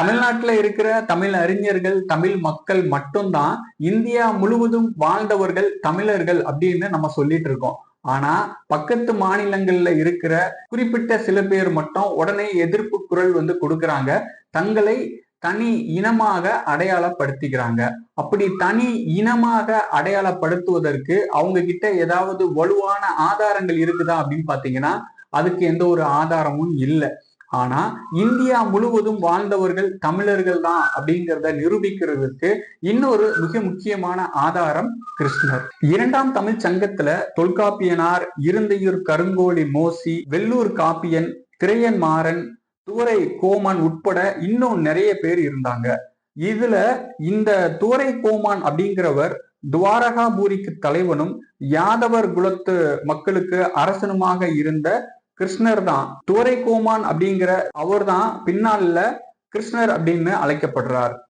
தமிழ்நாட்டில் இருக்கிற தமிழ் அறிஞர்கள் தமிழ் மக்கள் மட்டும்தான் இந்தியா முழுவதும் வாழ்ந்தவர்கள் தமிழர்கள் அப்படின்னு நம்ம சொல்லிட்டு இருக்கோம். ஆனா பக்கத்து மாநிலங்கள்ல இருக்கிற குறிப்பிட்ட சில பேர் மட்டும் உடனே எதிர்ப்பு குரல் வந்து கொடுக்கறாங்க. தங்களை தனி இனமாக அடையாளப்படுத்திக்கிறாங்க. அப்படி தனி இனமாக அடையாளப்படுத்துவதற்கு அவங்க கிட்ட ஏதாவது வலுவான ஆதாரங்கள் இருக்குதா அப்படின்னு பாத்தீங்கன்னா அதுக்கு எந்த ஒரு ஆதாரமும் இல்லை. ஆனா இந்தியா முழுவதும் வாழ்ந்தவர்கள் தமிழர்கள் தான் அப்படிங்கிறத நிரூபிக்கிறதுக்கு இன்னொரு மிக முக்கியமான ஆதாரம் கிருஷ்ணர். இரண்டாம் தமிழ் சங்கத்துல தொல்காப்பியனார் இருந்தையூர் கருங்கோழி மோசி வெள்ளூர் காப்பியன் திரையன் மாறன் துவரை கோமான் உட்பட இன்னும் நிறைய பேர் இருந்தாங்க. இதுல இந்த துவரை கோமான் அப்படிங்கிறவர் துவாரகாபூரிக்கு தலைவனும் யாதவர் குலத்து மக்களுக்கு அரசனுமாக இருந்த கிருஷ்ணர் தான். துவரை கோமான் அப்படிங்கிற அவர் தான் பின்னால கிருஷ்ணர் அப்படின்னு அழைக்கப்படுறார்.